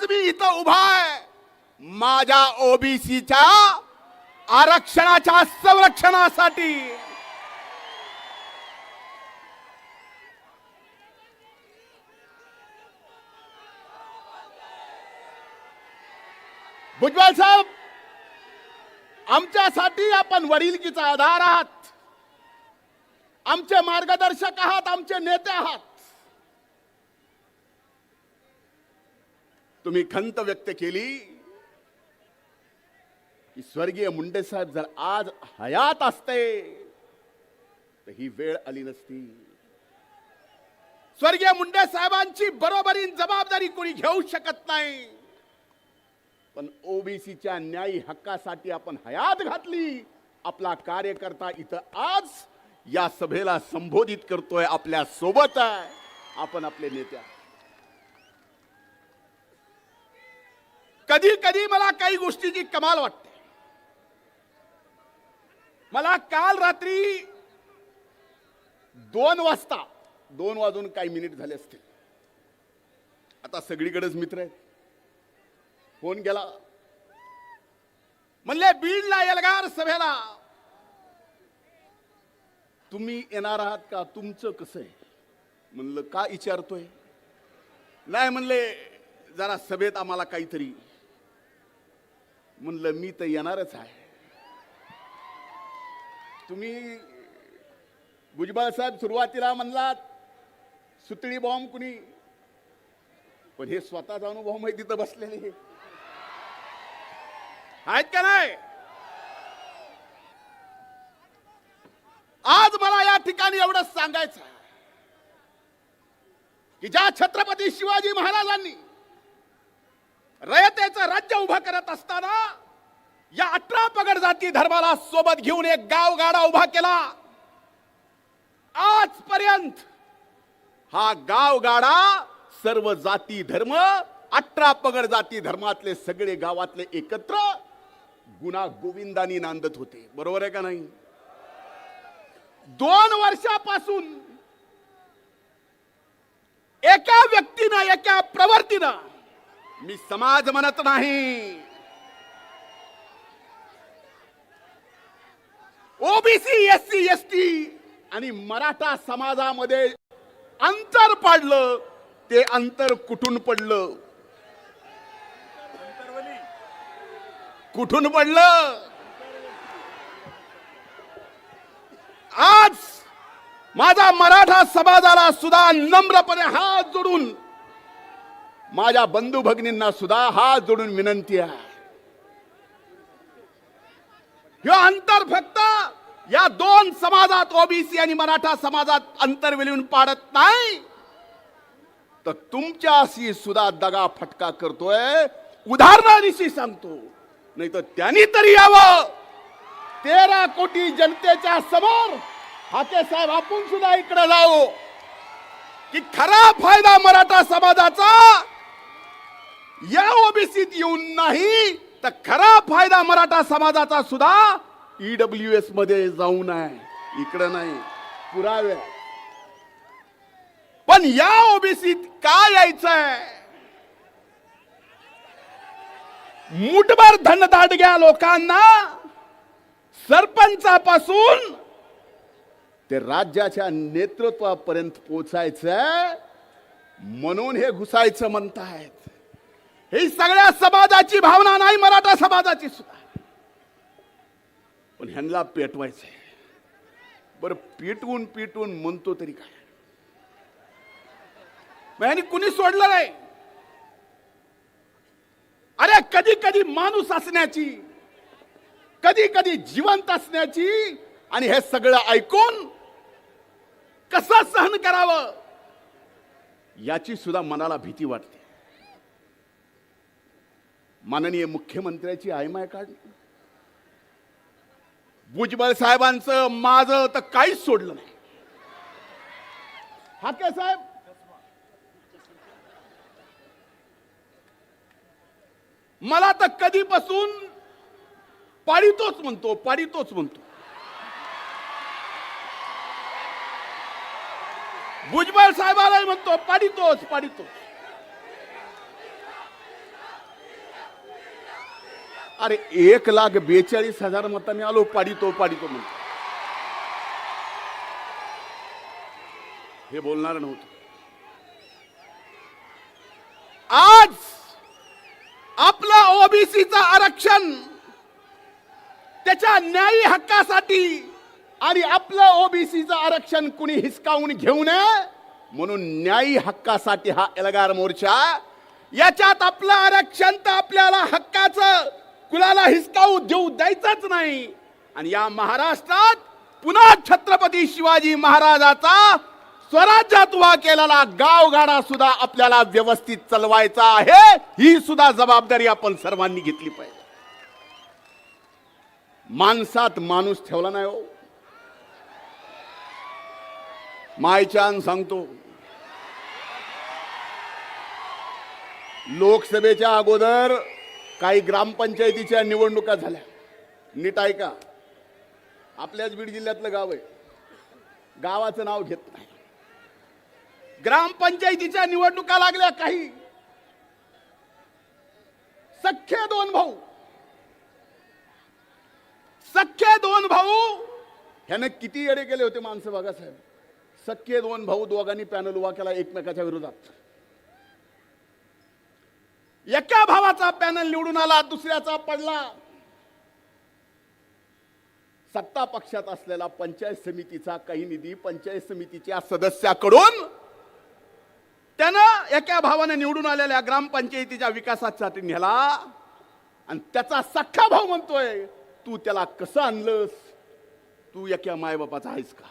आज मी इथं उभा आहे. माझ्या ओबीसीच्या आरक्षणाच्या संरक्षणासाठी. भुजबळ साहेब आमच्यासाठी आपण वडिलकीचा आधार आहात. आमचे मार्गदर्शक आहात आमचे नेते आहात. तुम्ही खंत व्यक्त केली की स्वर्गीय मुंडे साहेब जर आज हयात असते तर ही वेळ आली नसती. स्वर्गीय मुंडे साहेबांची बरोबरी जबाबदारी कोणी घेऊ शकत नाही. पण ओबीसीच्या न्यायी हक्कासाठी आपण हयात घातली. आपला कार्यकर्ता इथं आज या सभेला संबोधित करतोय आपल्यासोबत आहे. आपण आपले नेते कधी कधी मला काही गोष्टीची कमाल वाटते. मला काल रात्री दोन वाजता दोन वाजून काही मिनिट झाले असतील. आता सगळीकडेच मित्र आहेत. फोन गेला म्हणले बीडला एल्गार सभेला तुम्ही येणार आहात का? तुमचं कसं आहे? म्हणलं का विचारतोय? नाही म्हणले जरा सभेत आम्हाला काहीतरी म्हणलं मी तर येणारच आहे. तुम्ही भुजबळ साहेब सुरुवातीला म्हणलात सुतळी बॉम्ब कुणी? पण हे स्वतःचा अनुभव माहिती तिथं बसलेले आहेत का नाही? आज मला या ठिकाणी एवढंच सांगायचं की ज्या छत्रपती शिवाजी महाराजांनी रयतेचं राज्य उभं करत असताना या अठरा पगड जाती धर्माला सोबत घेऊन एक गाव गाडा उभा केला. आजपर्यंत हा गाव गाडा सर्व जाती धर्म अठरा पगड जाती धर्मातले सगळे गावातले एकत्र गुणा गोविंदानी नांदत होते. बरोबर आहे का नाही? दोन वर्षापासून एका व्यक्तीनं एका प्रवर्तीनं मी समाज म्हणत नाही. OBC S C S T आणि मराठा समाजामध्ये अंतर पाडलं ते अंतर कुठून पडलं? कुठून पडलं? आज माझा मराठा समाजाला सुद्धा नम्रपणे हात जोडून माझ्या बंधू भगिनींना सुद्धा हात जोडून विनंती आहे. ह्यो अंतर फक्त या दोन समाजात ओबीसी आणि मराठा समाजात अंतर विलवून पाडत नाही. तर तुमच्याशी सुद्धा दगा फटका करतोय. उदाहरणानिशी सांगतो. नाही तर त्यांनी तरी यावं. तेरा कोटी जनतेच्या समोर हाके साहेब आपण सुद्धा इकडे जाऊ. की खरा फायदा मराठा समाजाचा ओबीसीत येऊन नाही तर खरा फायदा मराठा समाजाचा सुद्धा ईडब्ल्यू एसमध्ये जाऊन नये इकडं नाही पुरावे. पण या ओबीसीत का यायचंय? मुठभर घ्या लोकांना. सरपंचापासून ते राज्याच्या नेतृत्वापर्यंत पोचायचं म्हणून हे घुसायचं म्हणतायत. ही सगळ्या समाजाची भावना नाही मराठा समाजाची सुद्धा पण ह्यांना पेटवायचंय. बरं पेटवून पेटवून म्हणतो तरी काय? मग ह्यांनी कुणी सोडलं नाही? अरे कधी कधी माणूस असण्याची कधी कधी जिवंत असण्याची आणि हे सगळं ऐकून कसं सहन करावं? याची सुद्धा मनाला भीती वाटते. माननीय मुख्यमंत्र्याची आयमाय काढली भुजबळ साहेबांचं माझं तर काहीच सोडलं नाही. हाके साहेब? मला तर कधीपासून पाडितोच म्हणतो पाडितोच म्हणतो. भुजबळ साहेबालाही म्हणतो पाडितोच पाडितोच अरे एक लाख बेचाळीस हजार मतांनी आलो पाडितो पाडितो म्हणतो हे बोलणार नव्हतं. आज आपलं ओबीसीचा आरक्षण त्याच्या न्यायी हक्कासाठी आणि आपलं ओबीसीचं आरक्षण कुणी हिसकावून घेऊ नये म्हणून न्यायी हक्कासाठी हा एल्गार मोर्चा याच्यात आपलं आरक्षण तर आपल्याला हक्काचं कुलाला हिसकावू देऊ द्यायचाच नाही. आणि या महाराष्ट्रात पुन्हा छत्रपती शिवाजी महाराजाचा स्वराज्यात उभा केलेला गावगाडा सुद्धा आपल्याला व्यवस्थित चालवायचा आहे ही सुद्धा जबाबदारी आपण सर्वांनी घेतली पाहिजे. माणसात माणूस ठेवला नाही हो. मायचान सांगतो. लोकसभेच्या अगोदर काही ग्रामपंचायतीच्या निवडणुका झाल्या. नीट ऐका. आपल्याच बीड जिल्ह्यातलं गाव आहे. गावाचं नाव घेत नाही. ग्रामपंचायतीच्या निवडणुका लागल्या काही. सख्खे दोन भाऊ. सख्खे दोन भाऊ. ह्यानं किती येडे केले होते माणसं बघा साहेब. सख्खे दोन भाऊ दोघांनी पॅनल उभा केला एकमेकाच्या विरोधात. एका भावाचा पॅनल निवडून आला दुसऱ्याचा पडला. सत्ता पक्षात असलेला पंचायत समितीचा काही निधी पंचायत समितीच्या सदस्याकडून त्यानं एका भावाने निवडून आलेल्या ग्रामपंचायतीच्या विकासासाठी नेला. आणि त्याचा सख्खा भाऊ म्हणतोय तू त्याला कसं आणलंस? तू एका मायबापाचा आहेस का?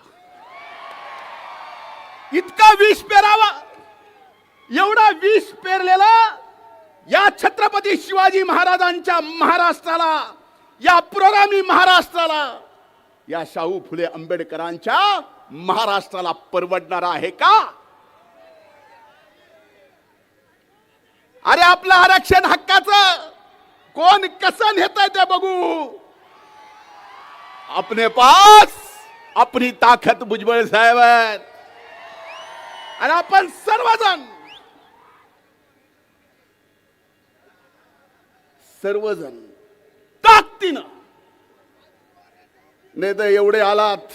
इतका विष पेरावा. एवढा विष पेरलेला या छत्रपती शिवाजी महाराजांच्या महाराष्ट्राला या पुरोगामी महाराष्ट्राला या शाहू फुले आंबेडकरांच्या महाराष्ट्राला परवडणार आहे का? अरे आपलं आरक्षण हक्काचं. कोण कसं नेत ते बघू. अपने पास अपनी ताकद भुजबळ साहेब. आणि आपण सर्वजण सर्वजण ताकदीनं. नाही तर एवढे आलात.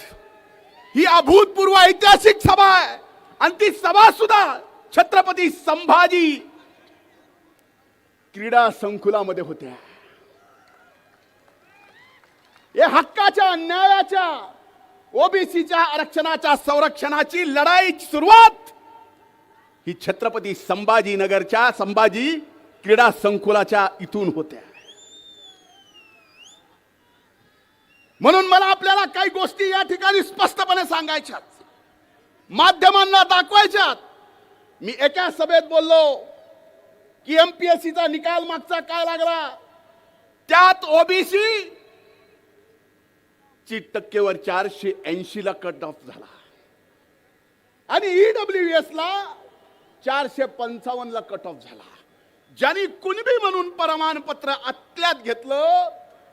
ही अभूतपूर्व ऐतिहासिक सभा आहे. आणि ती सभा सुद्धा छत्रपती संभाजी क्रीडा संकुलामध्ये होत्या. हे हक्काच्या न्यायाच्या ओबीसीच्या आरक्षणाच्या संरक्षणाची लढाई सुरुवात ही छत्रपती संभाजीनगरच्या संभाजी क्रीडा संकुलाच्या इथून होत्या. म्हणून मला आपल्याला काही गोष्टी या ठिकाणी स्पष्टपणे सांगायच्यात. माध्यमांना दाखवायच्यात. मी एका सभेत बोललो की एमपीएससीचा निकाल मागचा काय लागला? त्यात ओबीसी ची टक्केवर चारशे ऐंशी ला कट ऑफ झाला. आणि ईडब्ल्यू एस ला चारशे पंचावन्न ला कट ऑफ झाला. ज्यांनी कुणबी म्हणून प्रमाणपत्र आतल्यात घेतलं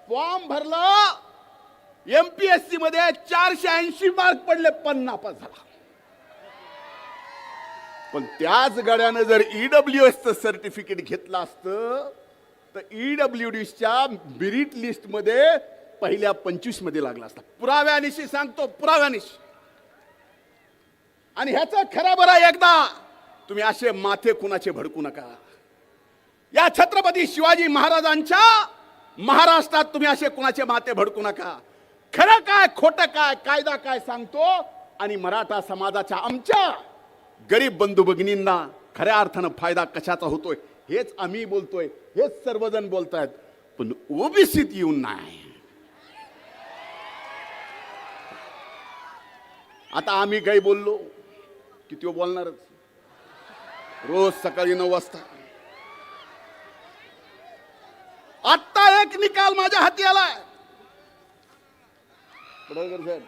फॉर्म भरला एमपीएससी मध्ये चारशे ऐंशी मार्क पडले पन्नापास झाला. पण त्याच गड्यानं जर ईडब्ल्यू एसचं सर्टिफिकेट घेतलं असतं तर E ईडब्ल्यू च्या मिरिट लिस्टमध्ये पहिल्या पंचवीसमध्ये लागला असता. पुराव्यानिशी सांगतो पुराव्यानिशी. आणि ह्याचा खरा बरा एकदा तुम्ही असे माथे कुणाचे भडकू नका. या छत्रपती शिवाजी महाराजांच्या महाराष्ट्रात तुम्ही असे कुणाचे माते भडकू नका. खरं काय खोटं काय कायदा काय सांगतो आणि मराठा समाजाच्या आमच्या गरीब बंधू भगिनींना खऱ्या अर्थानं फायदा कशाचा होतोय हेच आम्ही बोलतोय हेच सर्वजण बोलतायत. पण ओबीसीत येऊन नाही. आता आम्ही काही बोललो की तो बोलणारच. रोज सकाळी नऊ वाजता. आत्ता एक निकाल माझ्या हाती आलाय. पडळकर साहेब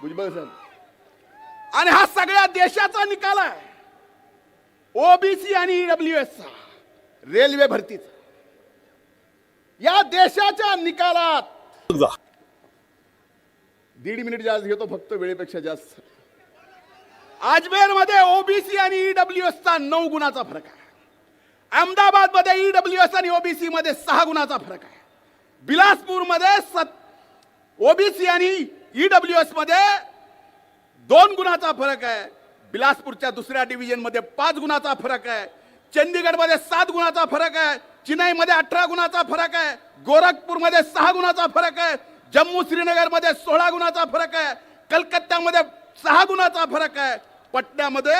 भुजबळ साहेब. आणि हा सगळ्या देशाचा निकाल आहे. ओबीसी आणि ईडब्ल्यू एस रेल्वे भरतीचा. या देशाच्या निकालात दीड मिनिट जास्त घेतो फक्त वेळेपेक्षा जास्त. अजमेरमध्ये ओबीसी आणि ईडब्ल्यू चा नऊ गुणाचा फरक आहे. अहमदाबादमध्ये ईडब्ल्यू एस आणि ओबीसी मध्ये सहा गुणाचा फरक आहे. बिलासपूरमध्ये सत ओबीसी आणि ईडब्ल्यू एसमध्ये दोन गुणाचा फरक आहे. बिलासपूरच्या दुसऱ्या डिव्हिजनमध्ये पाच गुणाचा फरक आहे. चंदीगडमध्ये सात गुणाचा फरक आहे. चिनाई मध्ये अठरा गुणाचा फरक आहे. गोरखपूरमध्ये सहा गुणाचा फरक आहे. जम्मू श्रीनगरमध्ये सोळा गुणाचा फरक आहे. कलकत्त्यामध्ये सहा गुणाचा फरक आहे. पटण्यामध्ये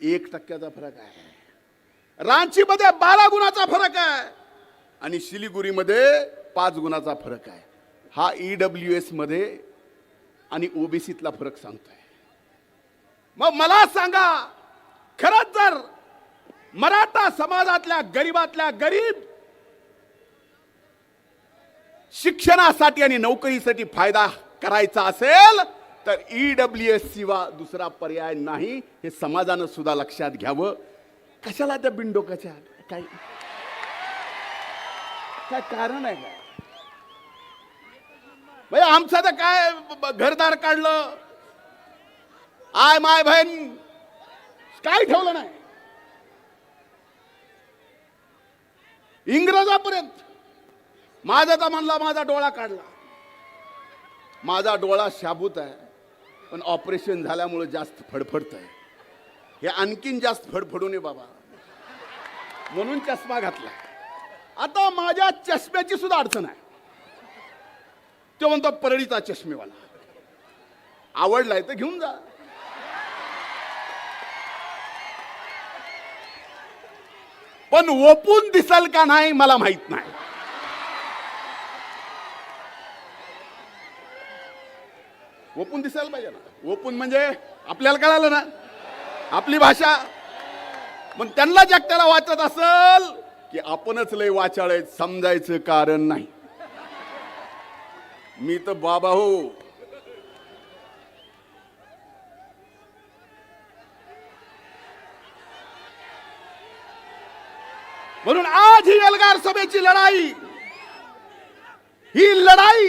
एक टक्क्याचा फरक आहे. रांचीमध्ये बारा गुणाचा फरक आहे आणि शिलिगुरीमध्ये पाच गुणाचा फरक आहे. हा ई डब्ल्यू मध्ये आणि ओबीसीतला फरक सांगतोय. मग मला सांगा खरंच जर मराठा समाजातल्या गरीबातल्या गरीब शिक्षणासाठी आणि नोकरीसाठी फायदा करायचा असेल तर ईडब्ल्यू एस शिवा दुसरा पर्याय नाही. हे समाजानं सुद्धा लक्षात घ्यावं. कशाला त्या बिंडोकाच्या काय? काय कारण आहे काय म्हणजे आमचं तर काय घरदार काढलं? आय माय बहीण काय ठेवलं नाही? इंग्रजापर्यंत. माझा तर म्हणला माझा डोळा काढला. माझा डोळा शाबूत आहे. पण ऑपरेशन झाल्यामुळं जास्त फडफडत आहे हे आणखीन जास्त फडफडू नये बाबा. म्हणून चष्मा घातला. आता माझ्या चष्म्याची सुद्धा अडचण आहे. तो म्हणतो परळीचा चष्मेवाला. आवडलाय तर घेऊन जा. पण ओपून दिसल का नाही मला माहीत नाही. ओपून दिसायला पाहिजे ना. ओपून म्हणजे आपल्याला कळालं ना. आपली भाषा. मग त्यांना जगताला वाचत असल की आपणच लय वाचाळ समजायचं कारण नाही. मी तर बाबा हो. म्हणून आज ही एल्गार सभेची लढाई ही लढाई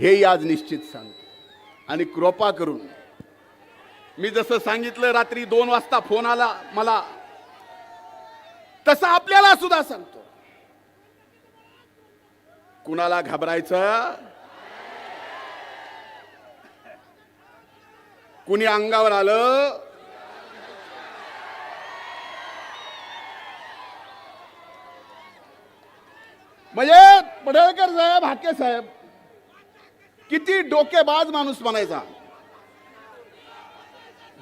हे आज निश्चित सांगतो. आणि कृपा करून मी जसं सांगितलं रात्री दोन वाजता फोन आला मला तसं आपल्याला सुद्धा सांगतो. कुणाला घाबरायचं? कुणी अंगावर आलं? म्हणजे पडळकर साहेब हाके साहेब किती डोकेबाज माणूस म्हणायचा.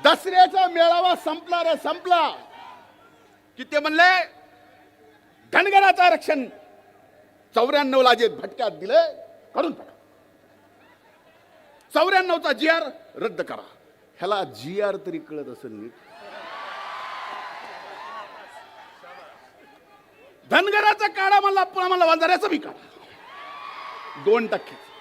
दसऱ्याचा मेळावा संपला रे संपला. कि ते म्हणले धनगराचं आरक्षण चौऱ्याण्णव ला जे भटक्यात दिले करून टाका. चौऱ्याण्णवचा जी आर रद्द करा. ह्याला जी आर तरी कळत असेल नीट. धनगराचा काढा म्हणला पुन्हा म्हणला वाजाऱ्याचा बी काढा. दोन टक्के.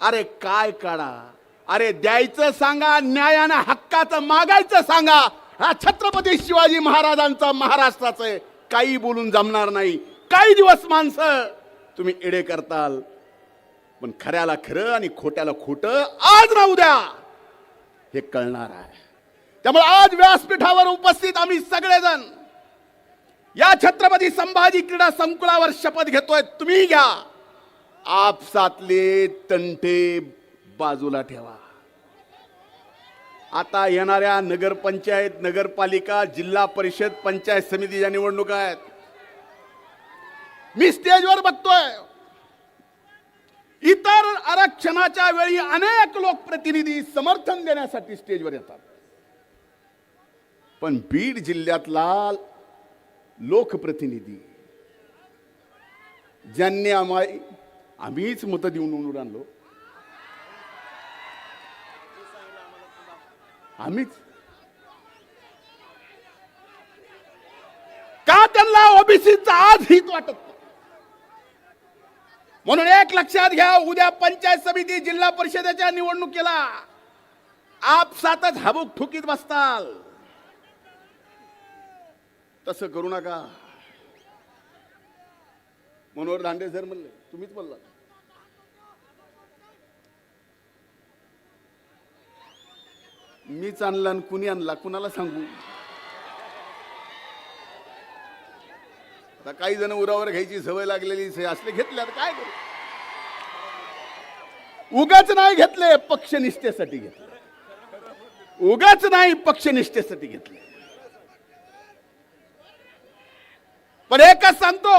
अरे काय काढा? अरे द्यायचं सांगा न्यायानं हक्काचं मागायचं सांगा. हा छत्रपती शिवाजी महाराजांचा महाराष्ट्राचं आहे. काही बोलून जमणार नाही. काही दिवस माणसं. तुम्ही एडे करताल. पण खऱ्याला खरं आणि खोट्याला खोटं आज ना उद्या. हे कळणार आहे. त्यामुळे आज व्यासपीठावर उपस्थित आम्ही सगळेजण या छत्रपती संभाजी क्रीडा संकुलावर शपथ घेतोय. तुम्ही घ्या. आपसातले तंटे बाजूला ठेवा. आता येणाऱ्या नगरपंचायत नगरपालिका जिल्हा परिषद पंचायत समितीच्या निवडणुका आहेत मी स्टेजवर बघतोय. इतर आरक्षणाच्या वेळी अनेक लोकप्रतिनिधी समर्थन देण्यासाठी स्टेजवर येतात. पण बीड जिल्ह्यातला लोकप्रतिनिधी ज्यांनी आम्हाला आम्हीच मतं देऊन निवडून आणलो. आम्हीच. का त्यांना ओबीसीचा आज हित वाटत म्हणून एक लक्षात घ्या उद्या पंचायत समिती जिल्हा परिषदेच्या निवडणुकीला आपसातच हबूक ठुकीत बसताल. तसं करू नका. मनोहर दांडे सर म्हणले तुम्हीच म्हणला मीच आणला आणि कुणी आणला? कुणाला सांगू? आता काही जण उरावर घ्यायची सवय लागलेली असले घेतले आता काय करू? उगाच नाही घेतले पक्षनिष्ठेसाठी घेतले. उगाच नाही पक्षनिष्ठेसाठी घेतले. पण एकच सांगतो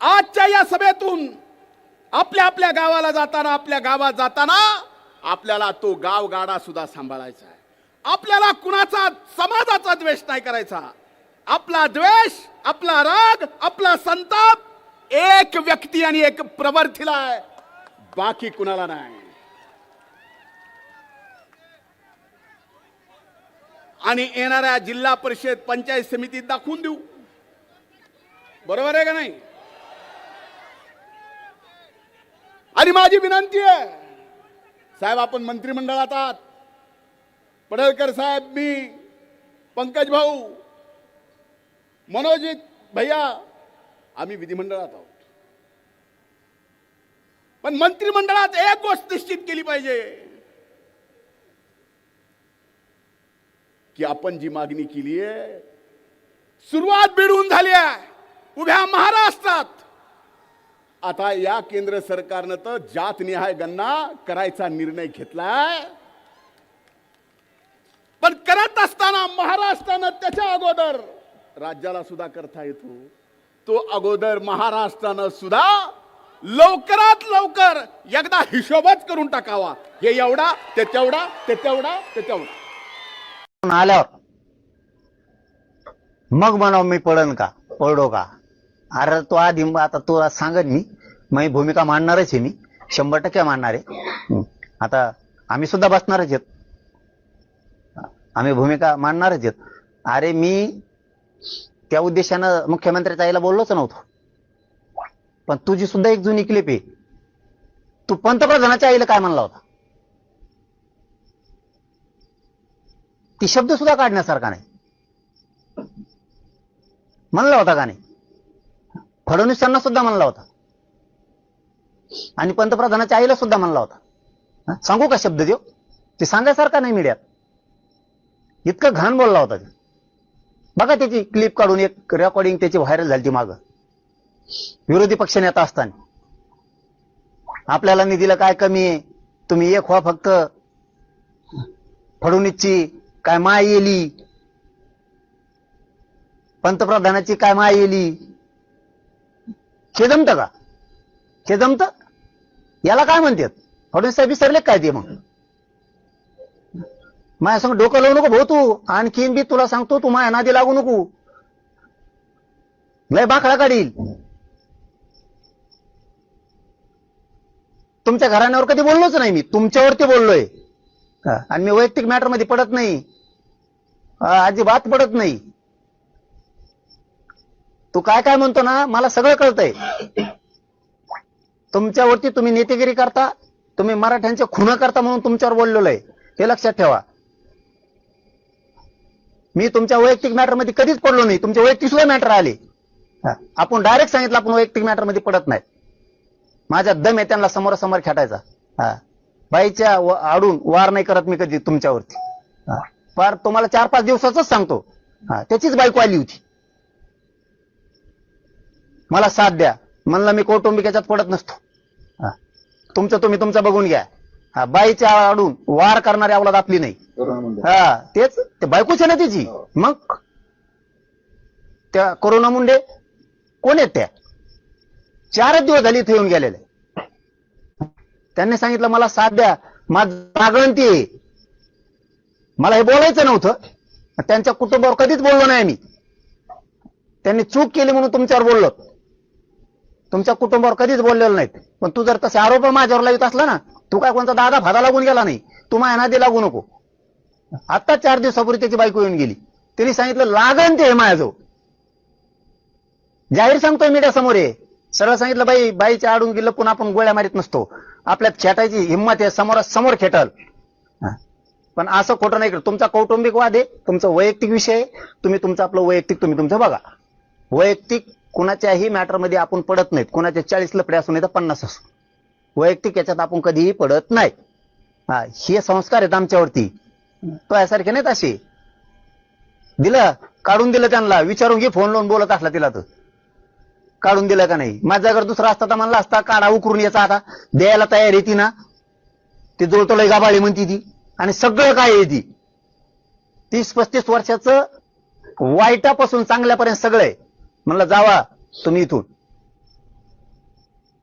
आजच्या या सभेतून आपल्या आपल्या गावाला जाताना आपल्या गावात जाताना आपल्याला तो गाव गाडा सुद्धा सांभाळायचा आहे. आपल्याला कुणाचा समाजाचा द्वेष नाही करायचा. आपला द्वेष आपला राग आपला संताप एक व्यक्ती आणि एक प्रवर्तीला आहे. बाकी कुणाला नाही. आणि येणाऱ्या जिल्हा परिषद पंचायत समितीत दाखवून देऊ. बरोबर आहे का नाही? आणि माझी विनंती आहे साहेब आपण मंत्रिमंडळात आहात. पडळकर साहेब मी पंकज भाऊ मनोजित भैया आम्ही विधिमंडळात आहोत. पण मंत्रिमंडळात एक गोष्ट निश्चित केली पाहिजे की आपण जी मागणी केली आहे सुरुवात बिडून झाली आहे. उभ्या महाराष्ट्रात आता या केंद्र सरकारनं तर जातनिहाय गणना करायचा निर्णय घेतलाय. पण करत असताना महाराष्ट्रानं त्याच्या अगोदर राज्याला सुद्धा करता येतो. तो अगोदर महाराष्ट्रानं सुद्धा लवकरात लवकर एकदा हिशोबच करून टाकावा. हे एवढा ते तेवढा ते तेवढा ते तेवढा. आल्यावर मग म्हणाव मी पडन का पडो का? अरे तो आधी मग आता तुला सांगत मी मी भूमिका मांडणारच आहे मी. शंभर टक्के मांडणार आहे. हं. आता आम्ही सुद्धा बसणारच आहेत. आम्ही भूमिका मांडणारच आहेत. अरे मी त्या उद्देशानं मुख्यमंत्र्याच्या आईला बोललोच नव्हतो. पण तुझी सुद्धा एक जुनी क्लिप आहे. तू पंतप्रधानाच्या आईला काय म्हणला होता? ती शब्द सुद्धा काढण्यासारखा नाही. म्हणला होता का नाही? फडणवीसांना सुद्धा म्हणला होता. आणि पंतप्रधानाच्या आईला सुद्धा म्हणला होता. सांगू का शब्द देव? ते सांगायसारखा नाही मीडियात. इतकं घाण बोलला होता ते. बघा त्याची क्लिप काढून एक रेकॉर्डिंग त्याची व्हायरल झाली ती मागं. विरोधी पक्षनेता असताना. आपल्याला निधीला काय कमी आहे? तुम्ही एक व्हा फक्त. फडणवीसची काय माय येली? पंतप्रधानाची काय माय येली? हे जमत का? हे जमत याला काय म्हणतात? फडणवीस साहेब विसरले काय ते मग? माझ्या संग डोकं लावू नको भाऊ तू. आणखीन बी तुला सांगतो तू माझ्या नादी लागू नको. लय बाखडा काढील. तुमच्या घराण्यावर कधी बोललोच नाही मी. तुमच्यावरती बोललोय. आणि मी वैयक्तिक मॅटरमध्ये पडत नाही. अजिबात पडत नाही. तू काय काय म्हणतो ना मला सगळं कळतंय. तुमच्यावरती तुम्ही नेतेगिरी करता तुम्ही मराठ्यांचे खुन करता म्हणून तुमच्यावर बोललेलो आहे हे लक्षात ठेवा. मी तुमच्या वैयक्तिक मॅटरमध्ये कधीच पडलो नाही. तुमचे वैयक्तिक सुद्धा मॅटर आले. आपण डायरेक्ट सांगितलं आपण वैयक्तिक मॅटरमध्ये पडत नाही. माझ्या दम आहे त्यांना समोरासमोर खेटायचा हा. बाईच्या आडून वार नाही करत मी कधी तुमच्यावरती. फार तुम्हाला चार पाच दिवसाच सांगतो. हा. त्याचीच बायको आली होती. मला साथ द्या. म्हणलं मी कौटुंबिक याच्यात पडत नसतो. हा. तुमचं तुम्ही तुमचं बघून घ्या. हा बाईच्या आडून वार करणारी अवलाद आपली नाही. हा तेच. ते बायकोच आहे ना तिची. मग? त्या कोरोना मुंडे? कोण आहेत त्या? चारच दिवस झाली इथे येऊन गेलेले. त्यांनी सांगितलं मला साथ द्या. माझं ती. मला हे बोलायचं नव्हतं. त्यांच्या कुटुंबावर कधीच बोललो नाही मी. त्यांनी चूक केली म्हणून तुमच्यावर बोललो. तुमच्या कुटुंबावर कधीच बोललेलं नाहीत. पण तू जर तसे आरोप माझ्यावर लावित असला ना तू काय कोणता दादा भादा लागून गेला नाही. तू माझ्या नादी लागू नको. आता चार दिवसापूर्वी त्याची बायको येऊन गेली. तिने सांगितलं लागण ते माझ्याजवळ जाहीर सांगतोय मीडिया समोर आहे सरळ सांगितलं बाई बाईच्या आडून गेलं पण आपण गोळ्या मारित नसतो. आपल्यात खेटायची हिंमत आहे समोरासमोर खेटल. पण असं खोटं नाही करत. तुमचा कौटुंबिक वाद आहे तुमचा वैयक्तिक विषय आहे. तुम्ही तुमचं आपलं वैयक्तिक तुम्ही तुमचं बघा. वैयक्तिक कुणाच्याही मॅटरमध्ये आपण पडत नाहीत. कुणाच्या चाळीस लपडे असू नाही तर पन्नास असू वैयक्तिक याच्यात आपण कधीही पडत नाही. हा हे संस्कार आहेत आमच्यावरती. तो यासारखे नाहीत असे. दिलं काढून दिलं त्यांना. विचारून घे फोन लावून बोलत असला तिला तर. काढून दिलं का नाही? माझ्या घर दुसरा असता तर म्हणला असता काढा उकरून याचा आता. द्यायला तयार येते ना. ती जुळतोलय गाबाळी म्हणती ती. आणि सगळं काय आहे ती? तीस पस्तीस वर्षाचं वाईटापासून चांगल्यापर्यंत सगळं आहे. म्हणलं जावा तुम्ही इथून.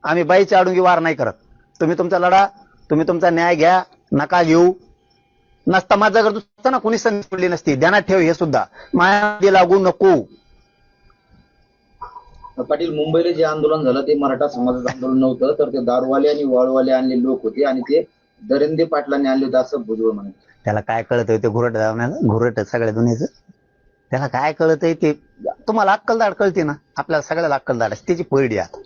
आम्ही बाईच्या आडून वार नाही करत. तुम्ही तुमचा लढा तुम्ही तुमचा न्याय घ्या नका घेऊ. नसता घर दुसरा ना कोणी संधी पडली नसती. ध्यानात ठेव हे सुद्धा. माया लागू नको. पाटील मुंबईला जे आंदोलन झालं ते मराठा समाजाचं आंदोलन नव्हतं तर ते दारूवाले आणि वाळवाले आणले लोक होते आणि ते दरिंदे पाटलांनी आणले होते असं भुजबळ म्हणे त्याला काय कळत ते घुरट घुरट सगळ्या दुनियेचं? त्याला काय कळत ते? तुम्हाला अक्कलदाड कळते ना. आपल्याला सगळ्याला अक्कलदाड असते त्याची पहिडी आता.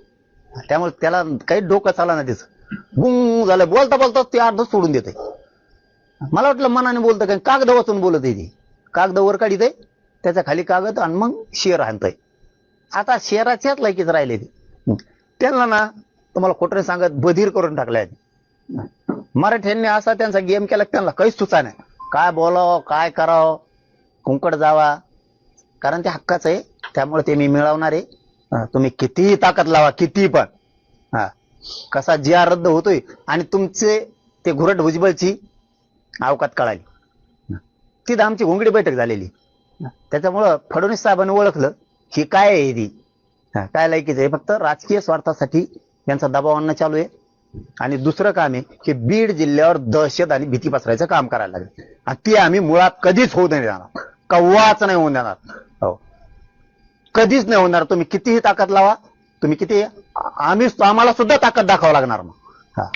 त्यामुळे त्याला काही डोकं चाला ना त्याचं गुंग झालं. बोलता बोलता ते अर्ध सोडून देते. मला वाटलं मनाने बोलतं काय कागद वाचून बोलत आहे ती. कागद वर काढीत आहे. त्याच्याखाली कागद आणि मग शेर आणतंय. आता शेराच्याच लायकीच राहिले ते. त्यांना ना तुम्हाला खोटं सांगत बधीर करून टाकलाय मराठ्यांनी असा त्यांचा गेम केला की त्यांना काहीच सुचा नाही. काय बोलावं काय करावं कुंकड जावा. कारण ते हक्काचं आहे. त्यामुळे ते मी मिळवणार आहे. तुम्ही कितीही ताकद लावा कितीही पण. हा कसा जी आर रद्द होतोय आणि तुमचे ते घुरट भुजबळची अवकात कळाली. तिथं आमची घोंगडी बैठक झालेली. त्याच्यामुळं फडणवीस साहेबांनी ओळखलं ही काय आहे ती. काय लायकीच आहे? फक्त राजकीय स्वार्थासाठी यांचा दबाव आणणं चालू आहे. आणि दुसरं काम आहे की बीड जिल्ह्यावर दहशत आणि भीती पसरायचं काम करायला लागेल. आणि ती आम्ही मुळात कधीच होऊ नाही देणार. कव्वाच नाही होऊन देणार. कधीच नाही होणार. तुम्ही कितीही ताकद लावा. तुम्ही किती आम्ही आम्हाला सुद्धा ताकद दाखवावं लागणार मग. हा.